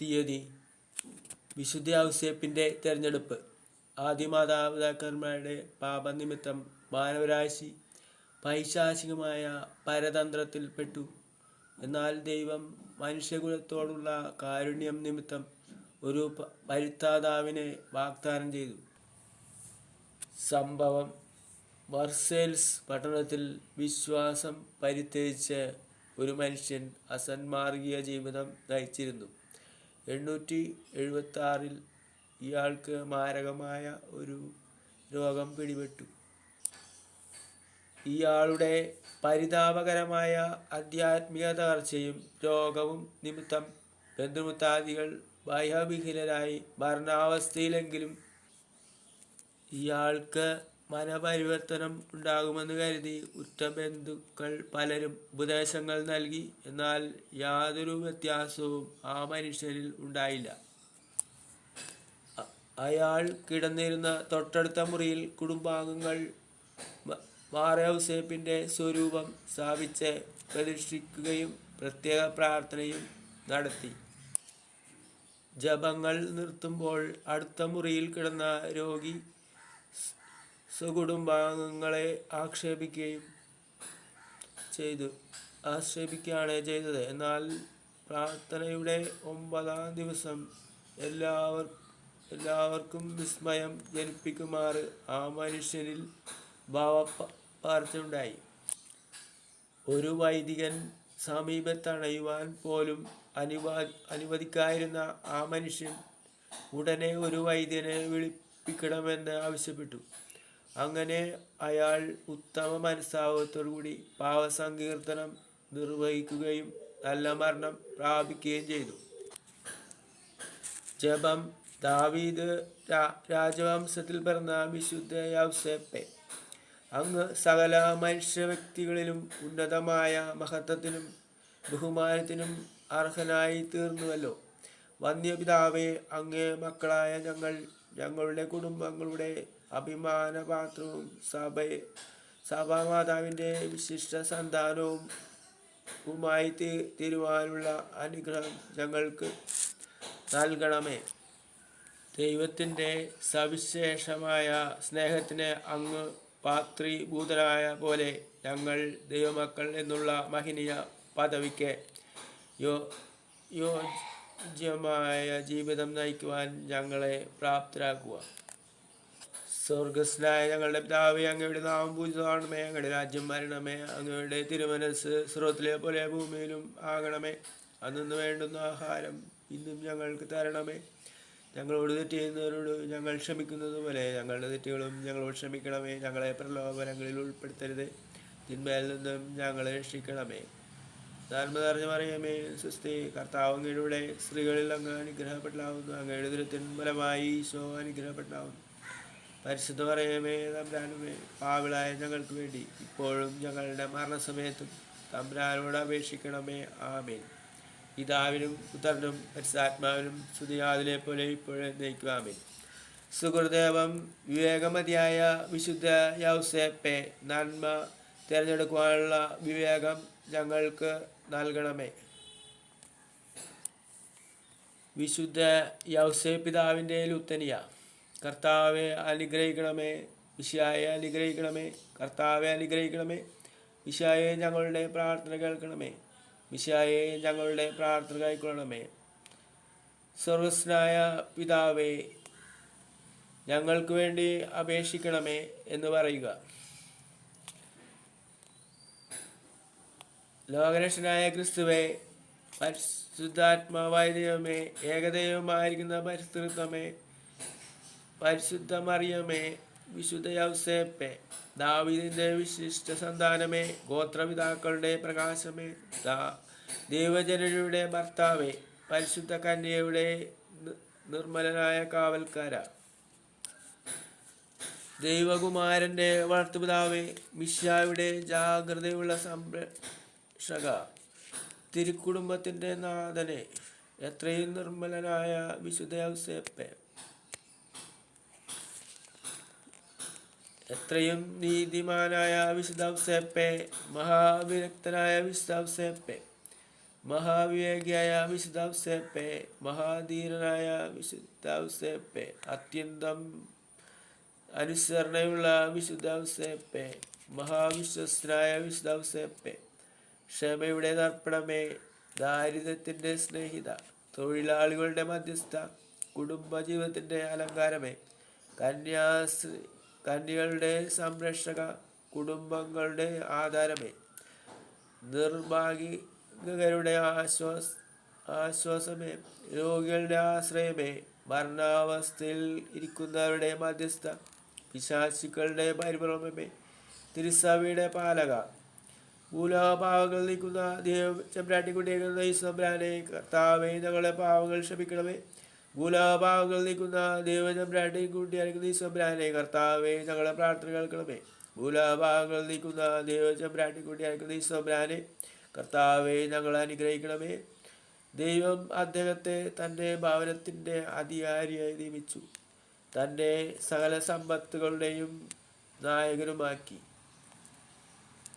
തീയതി. വിശുദ്ധ ഔസേപ്പിന്റെ തിരഞ്ഞെടുപ്പ്. ആദ്യ മാതാപിതാക്കന്മാരുടെ പാപനിമിത്തം മാനവരാശി പൈശാചികമായ പരതന്ത്രത്തിൽപ്പെട്ടു എന്നാൽ ദൈവം മനുഷ്യകുലത്തോടുള്ള കാരുണ്യം നിമിത്തം ഒരു പരിത്താതാവിനെ വാഗ്ദാനം ചെയ്തു. സംഭവം വർസേൽസ് പട്ടണത്തിൽ വിശ്വാസം പരിത്യജിച്ച് ഒരു മനുഷ്യൻ അസന്മാർഗീയ ജീവിതം നയിച്ചിരുന്നു. എണ്ണൂറ്റി എഴുപത്തി ആറിൽ ഇയാൾക്ക് മാരകമായ ഒരു രോഗം പിടിപെട്ടു. ഇയാളുടെ പരിതാപകരമായ ആധ്യാത്മിക തകർച്ചയും രോഗവും നിമിത്തം ബന്ധുമുത്താദികൾ ബാഹ്യവിഹിലരായി മരണാവസ്ഥയിലെങ്കിലും ഇയാൾക്ക് മനപരിവർത്തനം ഉണ്ടാകുമെന്ന് കരുതി ഉറ്റബന്ധുക്കൾ പലരും ഉപദേശങ്ങൾ നൽകി. എന്നാൽ യാതൊരു വ്യത്യാസവും ആ മനുഷ്യനിൽ ഉണ്ടായില്ല. അയാൾ കിടന്നിരുന്ന തൊട്ടടുത്ത മുറിയിൽ കുടുംബാംഗങ്ങൾ മ- സ്വരൂപം സ്ഥാപിച്ച് പ്രതിഷ്ഠിക്കുകയും പ്രത്യേക പ്രാർത്ഥനയും നടത്തി. ജപങ്ങൾ നിർത്തുമ്പോൾ അടുത്ത മുറിയിൽ കിടന്ന രോഗി സ്വകുടുംബാംഗങ്ങളെ ആക്ഷേപിക്കുകയും ചെയ്തു. ആക്ഷേപിക്കുകയാണ് ചെയ്തത്. എന്നാൽ പ്രാർത്ഥനയുടെ ഒമ്പതാം ദിവസം എല്ലാവർ എല്ലാവർക്കും വിസ്മയം ജനിപ്പിക്കുമാറ് ആ മനുഷ്യനിൽ ഭാവപ്പാർച്ചുണ്ടായി ഒരു വൈദികൻ സമീപത്തണയുവാൻ പോലും അനുവാ അനുവദിക്കാതിരുന്ന ആ മനുഷ്യൻ ഉടനെ ഒരു വൈദ്യനെ വിളിപ്പിക്കണമെന്ന് ആവശ്യപ്പെട്ടു. അങ്ങനെ അയാൾ ഉത്തമ മനസ്സാവത്തോടുകൂടി പാവസങ്കീർത്തനം നിർവഹിക്കുകയും നല്ല മരണം പ്രാപിക്കുകയും ചെയ്തു. ജപം ദാവീദ് രാജവംശത്തിൽ പിറന്ന വിശുദ്ധ യൗസേപ്പെ അങ്ങ് സകല മനുഷ്യ വ്യക്തികളിലും ഉന്നതമായ മഹത്വത്തിനും ബഹുമാനത്തിനും അർഹനായി തീർന്നുവല്ലോ. വന്യപിതാവെ അങ്ങേ മക്കളായ ഞങ്ങൾ ഞങ്ങളുടെ കുടുംബങ്ങളുടെ അഭിമാനപാത്രവും സഭ സഭാമാതാവിന്റെ വിശിഷ്ട സന്താനവും വുമായി തീരുവാനുള്ള അനുഗ്രഹം ഞങ്ങൾക്ക് നൽകണമേ. ദൈവത്തിന്റെ സവിശേഷമായ സ്നേഹത്തിന് അങ്ങ് പാത്രീഭൂതനായ പോലെ ഞങ്ങൾ ദൈവമക്കൾ എന്നുള്ള മഹനീയ പദവിക്ക് യോ യോജ്യമായ ജീവിതം നയിക്കുവാൻ ഞങ്ങളെ പ്രാപ്തരാക്കുക. സ്വർഗസ്നായ ഞങ്ങളുടെ പിതാവേ അങ്ങയുടെ നാമം പൂജിതമാണമേ അങ്ങയുടെ രാജ്യം വരണമേ അങ്ങയുടെ തിരുമനസ് സ്രോത്തിലെ പോലെ ഭൂമിയിലും ആകണമേ. അന്നു വേണ്ടുന്ന ആഹാരം ഇന്നും ഞങ്ങൾക്ക് തരണമേ. ഞങ്ങളോട് തെറ്റ് ചെയ്യുന്നവരോട് ഞങ്ങൾ ക്ഷമിക്കുന്നത് പോലെ ഞങ്ങളുടെ തെറ്റുകളും ഞങ്ങളോട് ക്ഷമിക്കണമേ. ഞങ്ങളെ പ്രലോഭനങ്ങളിൽ ഉൾപ്പെടുത്തരുത്. തിന്മയിൽ നിന്നും ഞങ്ങളെ രക്ഷിക്കണമേ. നന്മ നിറഞ്ഞ മറിയമേ സുസ്ഥി കർത്താവ് അങ്ങയുടെ സ്ത്രീകളിൽ അങ്ങ് അനുഗ്രഹപ്പെട്ടാവുന്നു അങ്ങയുടെ ദുരത്തിൻ ഫലമായി ഈശോ അനുഗ്രഹപ്പെട്ടാവുന്നു പരിശുദ്ധ പറയമേ തമ്പ്രാനുമേ പാവിളായ ഞങ്ങൾക്ക് വേണ്ടി ഇപ്പോഴും ഞങ്ങളുടെ മരണസമയത്തും തമ്പ്രാനോട് അപേക്ഷിക്കണമേ. ആമേൻ. പിതാവിനും പുത്രനും പരിശുദ്ധാത്മാവിനും സ്തുതിയാതിലെ പോലെ ഇപ്പോഴും നയിക്കുവാമേൻ സുഹൃദേവം വിവേകമതിയായ വിശുദ്ധ യൗസേപ്പെ നന്മ തിരഞ്ഞെടുക്കുവാനുള്ള വിവേകം ഞങ്ങൾക്ക് നൽകണമേ. വിശുദ്ധ യൗസേ പിതാവിന്റെ ലുത്തനിയ കർത്താവെ അനുഗ്രഹിക്കണമേ വിശായെ അനുഗ്രഹിക്കണമേ കർത്താവെ അനുഗ്രഹിക്കണമേ വിശായെ ഞങ്ങളുടെ പ്രാർത്ഥന കേൾക്കണമേ വിശായെ ഞങ്ങളുടെ പ്രാർത്ഥന കൈക്കൊള്ളണമേ സ്വർഗസ്നായ പിതാവേ ഞങ്ങൾക്ക് വേണ്ടി അപേക്ഷിക്കണമേ എന്ന് പറയുക. ലോകരക്ഷനായ ക്രിസ്തുവെ പരിശുദ്ധാത്മാവായ ദൈവമേ ഏകദൈവമായിരിക്കുന്ന പരിസ്ഥിതമേ പരിശുദ്ധ മറിയമേ വിശുദ്ധ യൗസേപ്പെ ദാവിദിന്റെ വിശിഷ്ട സന്താനമേ ഗോത്രപിതാക്കളുടെ പ്രകാശമേ ദൈവജനരുടെ ഭർത്താവേ പരിശുദ്ധ കന്യയുടെ നിർമ്മലനായ കാവൽക്കാര. ദൈവകുമാരന്റെ വളർത്തുപിതാവേ മിശായുടെ ജാഗ്രതയുള്ള സംരക്ഷക തിരുക്കുടുംബത്തിന്റെ നാഥനെ എത്രയും നിർമ്മലനായ വിശുദ്ധ ഔസേപ്പെ എത്രയും നീതിമാനായ വിശുദ്ധ ഔസേപ്പെ മഹാവിരക്തനായ വിശുദ്ധ ഔസേപ്പെ മഹാവിവേകിയായ വിശുദ്ധാംസേപ്പെ മഹാധീരനായ വിശുദ്ധാംസേപ്പെ അത്യന്തം അനുസരണയുള്ള വിശുദ്ധാംസേപ്പെ മഹാവിശ്വസ്തനായ വിശുദ്ധാംസേപ്പെ ക്ഷമയുടെ തർപ്പണമേ ദാരിദ്ര്യത്തിന്റെ സ്നേഹിത തൊഴിലാളികളുടെ മധ്യസ്ഥ കുടുംബജീവിതത്തിന്റെ അലങ്കാരമേ കന്യാശ്രീ കന്യകളുടെ സംരക്ഷക കുടുംബങ്ങളുടെ ആധാരമേ. നിർഭാഗ്യകരുടെ ആശ്വാസ ആശ്വാസമേ. രോഗികളുടെ ആശ്രയമേ. മരണാവസ്ഥയിൽ ഇരിക്കുന്നവരുടെ മധ്യസ്ഥ. പിശാശുക്കളുടെ പരിഭ്രമമേ. തിരുസഭയുടെ പാലക. ഭൂലോകപാവങ്ങൾ നീക്കുന്ന ദൈവം ചെമ്പ്രാട്ടിക്കുട്ടിയേക്കുന്ന ഈ സമ്പ്രാനെ കർത്താവേ ഞങ്ങളെ പാവങ്ങൾ ക്ഷമിക്കണമേ. ഭൂലോകപാവങ്ങൾ നീക്കുന്ന ദൈവ ചെമ്പ്രാട്ടിക്കുട്ടിയായിരിക്കുന്ന ഈ സംബ്രാനെ കർത്താവേ ഞങ്ങളെ പ്രാർത്ഥന കേൾക്കണമേ. മൂലഭാവങ്ങൾ നീക്കുന്ന ദൈവ ചെമ്പ്രാട്ടിക്കുട്ടിയായിരിക്കുന്ന ഈ സംബ്രാനെ കർത്താവേ ഞങ്ങളെ അനുഗ്രഹിക്കണമേ. ദൈവം അദ്ദേഹത്തെ തന്റെ ഭവനത്തിന്റെ അധികാരിയായി നിയമിച്ചു. തന്റെ സകല സമ്പത്തുകളുടെയും നായകനുമാക്കി.